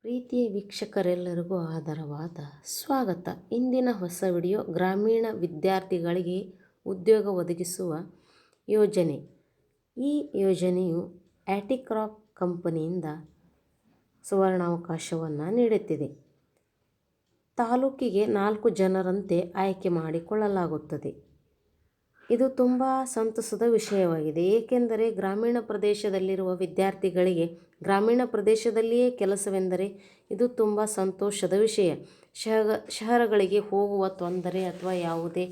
ಪ್ರೀತಿಯ ವೀಕ್ಷಕರೆಲ್ಲರಿಗೂ ಆಧಾರವಾದ ಸ್ವಾಗತ. ಇಂದಿನ ಹೊಸ ವಿಡಿಯೋ ಗ್ರಾಮೀಣ ವಿದ್ಯಾರ್ಥಿಗಳಿಗೆ ಉದ್ಯೋಗ ಒದಗಿಸುವ ಯೋಜನೆ. ಈ ಯೋಜನೆಯು ಆ್ಯಟಿಕ್ರಾಕ್ ಕಂಪನಿಯಿಂದ ಸುವರ್ಣಾವಕಾಶವನ್ನು ನೀಡುತ್ತಿದೆ. ತಾಲೂಕಿಗೆ ನಾಲ್ಕು ಜನರಂತೆ ಆಯ್ಕೆ ಮಾಡಿಕೊಳ್ಳಲಾಗುತ್ತದೆ. ಇದು ತುಂಬ ಸಂತಸದ ವಿಷಯವಾಗಿದೆ. ಏಕೆಂದರೆ ಗ್ರಾಮೀಣ ಪ್ರದೇಶದಲ್ಲಿರುವ ವಿದ್ಯಾರ್ಥಿಗಳಿಗೆ ಗ್ರಾಮೀಣ ಪ್ರದೇಶದಲ್ಲಿಯೇ ಕೆಲಸವೆಂದರೆ ಇದು ತುಂಬ ಸಂತೋಷದ ವಿಷಯ. ಶಹ ಶಹರಗಳಿಗೆ ಹೋಗುವ ತೊಂದರೆ ಅಥವಾ ಯಾವುದೇ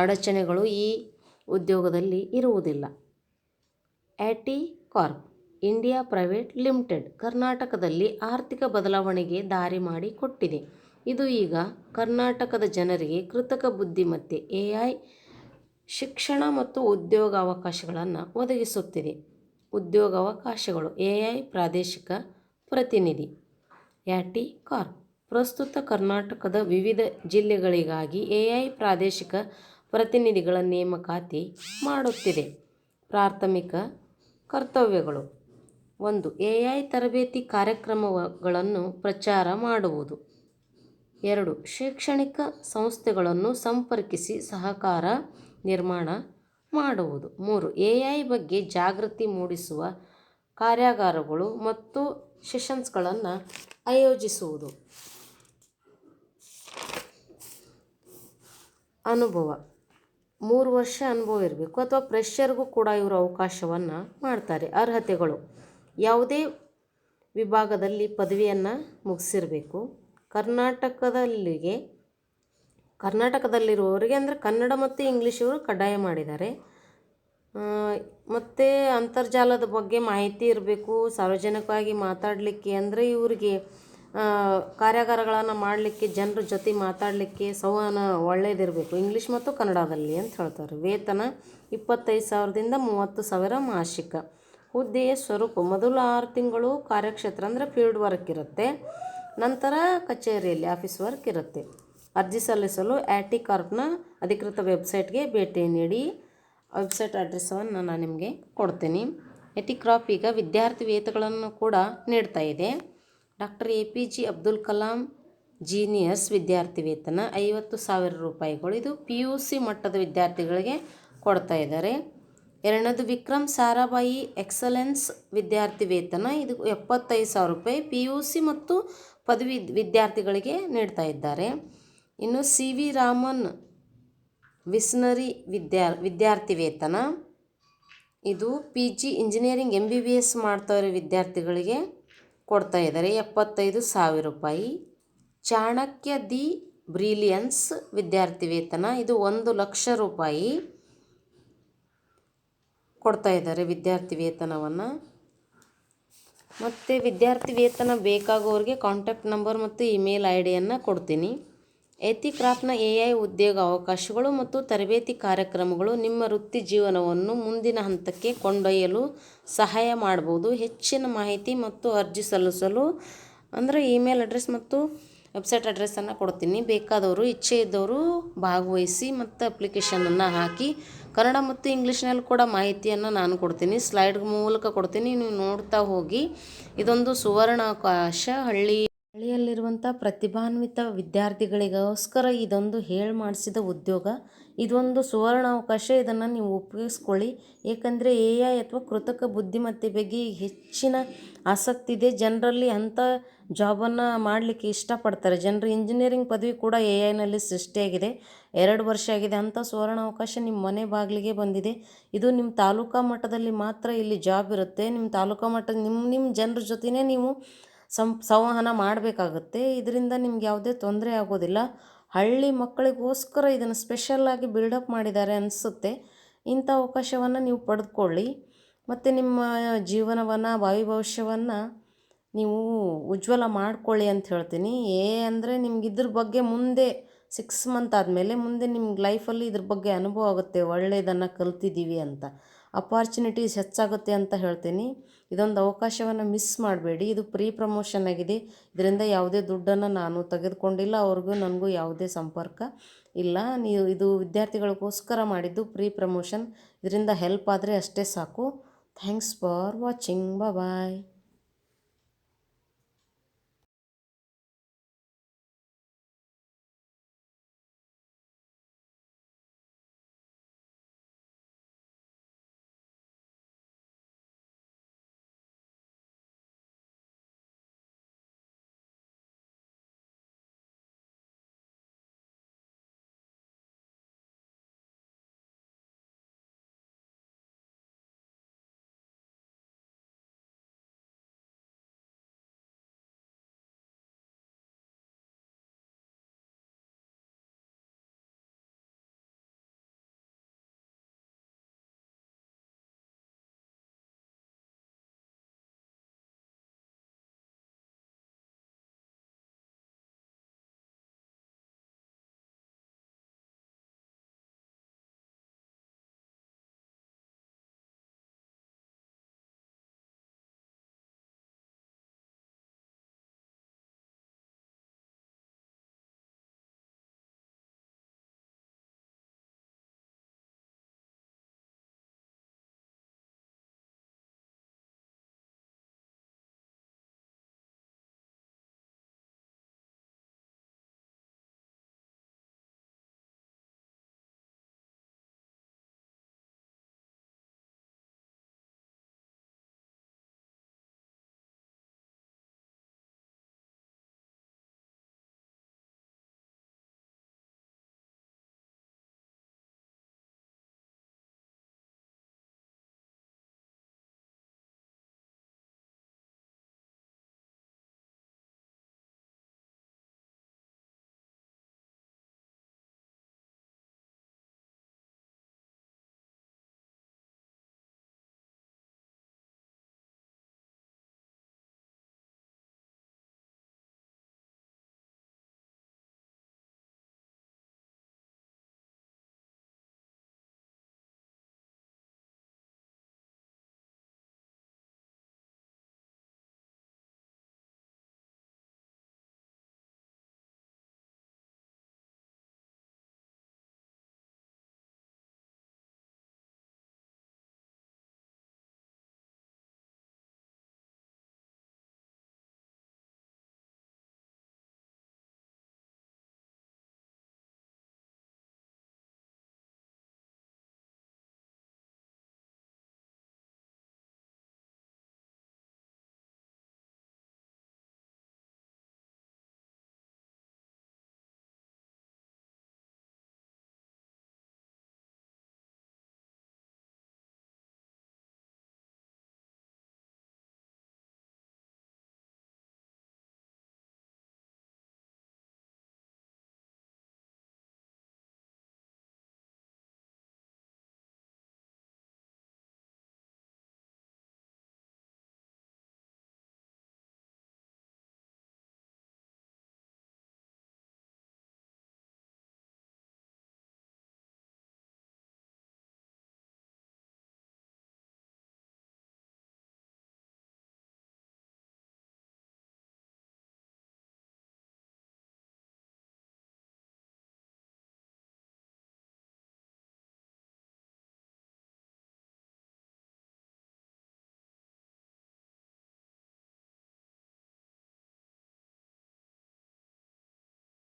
ಅಡಚಣೆಗಳು ಈ ಉದ್ಯೋಗದಲ್ಲಿ ಇರುವುದಿಲ್ಲ. Ati Corp India private limited, ಕರ್ನಾಟಕದಲ್ಲಿ ಆರ್ಥಿಕ ಬದಲಾವಣೆಗೆ ದಾರಿ ಮಾಡಿ ಕೊಟ್ಟಿದೆ. ಇದು ಈಗ ಕರ್ನಾಟಕದ ಜನರಿಗೆ ಕೃತಕ ಬುದ್ಧಿಮತ್ತೆ, ಎ ಐ ಶಿಕ್ಷಣ ಮತ್ತು ಉದ್ಯೋಗಾವಕಾಶಗಳನ್ನು ಒದಗಿಸುತ್ತಿದೆ. ಉದ್ಯೋಗಾವಕಾಶಗಳು ಎ ಐ ಪ್ರಾದೇಶಿಕ ಪ್ರತಿನಿಧಿ. Ati Corp. ಪ್ರಸ್ತುತ ಕರ್ನಾಟಕದ ವಿವಿಧ ಜಿಲ್ಲೆಗಳಿಗಾಗಿ ಎ ಐ ಪ್ರಾದೇಶಿಕ ಪ್ರತಿನಿಧಿಗಳ ನೇಮಕಾತಿ ಮಾಡುತ್ತಿದೆ. ಪ್ರಾಥಮಿಕ ಕರ್ತವ್ಯಗಳು. ಒಂದು, ಎ ಐ ತರಬೇತಿ ಕಾರ್ಯಕ್ರಮಗಳನ್ನು ಪ್ರಚಾರ ಮಾಡುವುದು. ಎರಡು, ಶೈಕ್ಷಣಿಕ ಸಂಸ್ಥೆಗಳನ್ನು ಸಂಪರ್ಕಿಸಿ ಸಹಕಾರ ನಿರ್ಮಾಣ ಮಾಡುವುದು. ಮೂರು, ಎ ಐ ಬಗ್ಗೆ ಜಾಗೃತಿ ಮೂಡಿಸುವ ಕಾರ್ಯಾಗಾರಗಳು ಮತ್ತು ಸೆಷನ್ಸ್ಗಳನ್ನು ಆಯೋಜಿಸುವುದು. ಅನುಭವ. ಮೂರು ವರ್ಷ ಅನುಭವ ಇರಬೇಕು ಅಥವಾ ಪ್ರೆಷರ್ಗೂ ಕೂಡ ಇವರು ಅವಕಾಶವನ್ನು ಮಾಡ್ತಾರೆ, ಅರ್ಹತೆಗಳು. ಯಾವುದೇ ವಿಭಾಗದಲ್ಲಿ ಪದವಿಯನ್ನು ಮುಗಿಸಿರಬೇಕು. ಕರ್ನಾಟಕದಲ್ಲಿಗೆ ಕರ್ನಾಟಕದಲ್ಲಿರುವವರಿಗೆ ಅಂದರೆ ಕನ್ನಡ ಮತ್ತು ಇಂಗ್ಲೀಷ್ ಇವರು ಕಡ್ಡಾಯ ಮಾಡಿದ್ದಾರೆ. ಮತ್ತು ಅಂತರ್ಜಾಲದ ಬಗ್ಗೆ ಮಾಹಿತಿ ಇರಬೇಕು, ಸಾರ್ವಜನಿಕವಾಗಿ ಮಾತಾಡಲಿಕ್ಕೆ ಅಂದರೆ ಇವರಿಗೆ ಕಾರ್ಯಾಗಾರಗಳನ್ನು ಮಾಡಲಿಕ್ಕೆ, ಜನರ ಜೊತೆ ಮಾತಾಡಲಿಕ್ಕೆ ಸಂವಹನ ಒಳ್ಳೆಯದಿರಬೇಕು ಇಂಗ್ಲೀಷ್ ಮತ್ತು ಕನ್ನಡದಲ್ಲಿ ಅಂತ ಹೇಳ್ತಾರೆ. ವೇತನ ಇಪ್ಪತ್ತೈದು ಸಾವಿರದಿಂದ ಮೂವತ್ತು ಸಾವಿರ ಮಾಸಿಕ. ಹುದ್ದೆಯ ಸ್ವರೂಪ, ಮೊದಲು ಆರು ತಿಂಗಳು ಕಾರ್ಯಕ್ಷೇತ್ರ ಅಂದರೆ ಫೀಲ್ಡ್ ವರ್ಕ್ ಇರುತ್ತೆ, ನಂತರ ಕಚೇರಿಯಲ್ಲಿ ಆಫೀಸ್ ವರ್ಕ್ ಇರುತ್ತೆ. ಅರ್ಜಿ ಸಲ್ಲಿಸಲು ಆ್ಯಟಿ ಕಾರ್ಪ್ನ ಅಧಿಕೃತ ವೆಬ್ಸೈಟ್ಗೆ ಭೇಟಿ ನೀಡಿ. ವೆಬ್ಸೈಟ್ ಅಡ್ರೆಸ್ಸನ್ನು ನಾನು ನಿಮಗೆ ಕೊಡ್ತೀನಿ. ಎಟಿಕ್ರಾಪ್ ಈಗ ವಿದ್ಯಾರ್ಥಿ ವೇತಗಳನ್ನು ಕೂಡ ನೀಡ್ತಾ ಇದೆ. Doctor A P J Abdul Kalam ಜೀನಿಯರ್ಸ್ ವಿದ್ಯಾರ್ಥಿ ವೇತನ ಐವತ್ತು ಸಾವಿರ ರೂಪಾಯಿಗಳು. ಇದು ಪಿ ಯು ಸಿ ಮಟ್ಟದ ವಿದ್ಯಾರ್ಥಿಗಳಿಗೆ ಕೊಡ್ತಾ ಇದ್ದಾರೆ. ಎರಡನೇದು ವಿಕ್ರಮ್ ಸಾರಾಬಾಯಿ ಎಕ್ಸಲೆನ್ಸ್ ವಿದ್ಯಾರ್ಥಿ ವೇತನ. ಇದು ಎಪ್ಪತ್ತೈದು ಸಾವಿರ ರೂಪಾಯಿ ಪಿ ಯು ಸಿ ಮತ್ತು ಪದವಿ ವಿದ್ಯಾರ್ಥಿಗಳಿಗೆ ನೀಡ್ತಾ ಇದ್ದಾರೆ. ಇನ್ನು ಸಿ ವಿ ರಾಮನ್ ವಿಸ್ನರಿ ವಿದ್ಯಾ ವಿದ್ಯಾರ್ಥಿ ವೇತನ ಇದು P G engineering M B B S ಮಾಡ್ತಾವ್ರೆ ವಿದ್ಯಾರ್ಥಿಗಳಿಗೆ ಕೊಡ್ತಾ ಇದ್ದಾರೆ. ಎಪ್ಪತ್ತೈದು ಸಾವಿರ ರೂಪಾಯಿ. ಚಾಣಕ್ಯ ದಿ ಬ್ರಿಲಿಯನ್ಸ್ ವಿದ್ಯಾರ್ಥಿ ವೇತನ ಇದು ಒಂದು ಲಕ್ಷ ರೂಪಾಯಿ ಕೊಡ್ತಾ ಇದ್ದಾರೆ ವಿದ್ಯಾರ್ಥಿ ವೇತನವನ್ನು ಮತ್ತು ವಿದ್ಯಾರ್ಥಿ ವೇತನ ಬೇಕಾಗೋರಿಗೆ ಕಾಂಟ್ಯಾಕ್ಟ್ ನಂಬರ್ ಮತ್ತು ಇಮೇಲ್ ಐ ಡಿಯನ್ನು ಕೊಡ್ತೀನಿ. ಎಥಿಕ್ರಾಫ್ಟ್ನ ಎ ಐ ಉದ್ಯೋಗ ಅವಕಾಶಗಳು ಮತ್ತು ತರಬೇತಿ ಕಾರ್ಯಕ್ರಮಗಳು ನಿಮ್ಮ ವೃತ್ತಿ ಜೀವನವನ್ನು ಮುಂದಿನ ಹಂತಕ್ಕೆ ಕೊಂಡೊಯ್ಯಲು ಸಹಾಯ ಮಾಡ್ಬೋದು. ಹೆಚ್ಚಿನ ಮಾಹಿತಿ ಮತ್ತು ಅರ್ಜಿ ಸಲ್ಲಿಸಲು ಅಂದರೆ ಇಮೇಲ್ ಅಡ್ರೆಸ್ ಮತ್ತು ವೆಬ್ಸೈಟ್ ಅಡ್ರೆಸ್ಸನ್ನು ಕೊಡ್ತೀನಿ. ಬೇಕಾದವರು, ಇಚ್ಛೆ ಇದ್ದವರು ಭಾಗವಹಿಸಿ ಮತ್ತು ಅಪ್ಲಿಕೇಶನನ್ನು ಹಾಕಿ. ಕನ್ನಡ ಮತ್ತು ಇಂಗ್ಲೀಷ್ನಲ್ಲಿ ಕೂಡ ಮಾಹಿತಿಯನ್ನು ನಾನು ಕೊಡ್ತೀನಿ. ಸ್ಲೈಡ್ ಮೂಲಕ ಕೊಡ್ತೀನಿ. ನೀವು ನೋಡ್ತಾ ಹೋಗಿ. ಇದೊಂದು ಸುವರ್ಣಾವಕಾಶ ಹಳ್ಳಿ ಹಳ್ಳಿಯಲ್ಲಿರುವಂಥ ಪ್ರತಿಭಾನ್ವಿತ ವಿದ್ಯಾರ್ಥಿಗಳಿಗೋಸ್ಕರ ಇದೊಂದು ಹೇಳಿ ಮಾಡಿಸಿದ ಉದ್ಯೋಗ. ಇದೊಂದು ಸುವರ್ಣ ಅವಕಾಶ ಇದನ್ನು ನೀವು ಉಪಯೋಗಿಸ್ಕೊಳ್ಳಿ. ಏಕೆಂದರೆ ಎ ಐ ಅಥವಾ ಕೃತಕ ಬುದ್ಧಿಮತ್ತೆ ಬಗ್ಗೆ ಹೆಚ್ಚಿನ ಆಸಕ್ತಿ ಇದೆ. ಜನರಲ್ಲಿ ಅಂಥ ಜಾಬನ್ನು ಮಾಡಲಿಕ್ಕೆ ಇಷ್ಟಪಡ್ತಾರೆ. ಜನರು ಇಂಜಿನಿಯರಿಂಗ್ ಪದವಿ ಕೂಡ ಎ ಐನಲ್ಲಿ ಸೃಷ್ಟಿಯಾಗಿದೆ ಎರಡು ವರ್ಷ ಆಗಿದೆ. ಅಂಥ ಸುವರ್ಣಾವಕಾಶ ನಿಮ್ಮ ಮನೆ ಬಾಗಿಲಿಗೆ ಬಂದಿದೆ. ಇದು ನಿಮ್ಮ ತಾಲೂಕಾ ಮಟ್ಟದಲ್ಲಿ ಮಾತ್ರ ಇಲ್ಲಿ ಜಾಬ್ ಇರುತ್ತೆ. ನಿಮ್ಮ ತಾಲೂಕಾ ಮಟ್ಟ ನಿಮ್ಮ ನಿಮ್ಮ ಜನರ ಜೊತೆನೇ ನೀವು ಸಂ, ಸಂವಹನ ಮಾಡಬೇಕಾಗುತ್ತೆ. ಇದರಿಂದ ನಿಮ್ಗೆ ಯಾವುದೇ ತೊಂದರೆ ಆಗೋದಿಲ್ಲ. ಹಳ್ಳಿ ಮಕ್ಕಳಿಗೋಸ್ಕರ ಇದನ್ನು ಸ್ಪೆಷಲ್ಲಾಗಿ ಬಿಲ್ಡಪ್ ಮಾಡಿದ್ದಾರೆ ಅನಿಸುತ್ತೆ. ಇಂಥ ಅವಕಾಶವನ್ನು ನೀವು ಪಡೆದುಕೊಳ್ಳಿ ಮತ್ತು ನಿಮ್ಮ ಜೀವನವನ್ನು ಭಾವಿ ಭವಿಷ್ಯವನ್ನು ನೀವು ಉಜ್ವಲ ಮಾಡ್ಕೊಳ್ಳಿ ಅಂತ ಹೇಳ್ತೀನಿ. ಏ ಅಂದರೆ ನಿಮ್ಗೆ ಇದ್ರ ಬಗ್ಗೆ ಮುಂದೆ ಸಿಕ್ಸ್ ಮಂತ್ ಆದಮೇಲೆ ಮುಂದೆ ನಿಮ್ಗೆ ಲೈಫಲ್ಲಿ ಇದ್ರ ಬಗ್ಗೆ ಅನುಭವ ಆಗುತ್ತೆ. ಒಳ್ಳೆಯದನ್ನು ಕಲ್ತಿದ್ದೀವಿ ಅಂತ. ಅಪಾರ್ಚುನಿಟೀಸ್ ಹೆಚ್ಚಾಗುತ್ತೆ ಅಂತ ಹೇಳ್ತೀನಿ. ಇದೊಂದು ಅವಕಾಶವನ್ನು ಮಿಸ್ ಮಾಡಬೇಡಿ. ಇದು ಪ್ರೀ ಪ್ರಮೋಷನ್ ಆಗಿದೆ. ಇದರಿಂದ ಯಾವುದೇ ದುಡ್ಡನ್ನು ನಾನು ತೆಗೆದುಕೊಂಡಿಲ್ಲ. ಅವ್ರಿಗೂ ನನಗೂ ಯಾವುದೇ ಸಂಪರ್ಕ ಇಲ್ಲ. ನೀವು ಇದು ವಿದ್ಯಾರ್ಥಿಗಳಿಗೋಸ್ಕರ ಮಾಡಿದ್ದು ಪ್ರೀ ಪ್ರಮೋಷನ್ ಇದರಿಂದ ಹೆಲ್ಪ್ ಆದರೆ ಅಷ್ಟೇ ಸಾಕು. Thanks for watching bye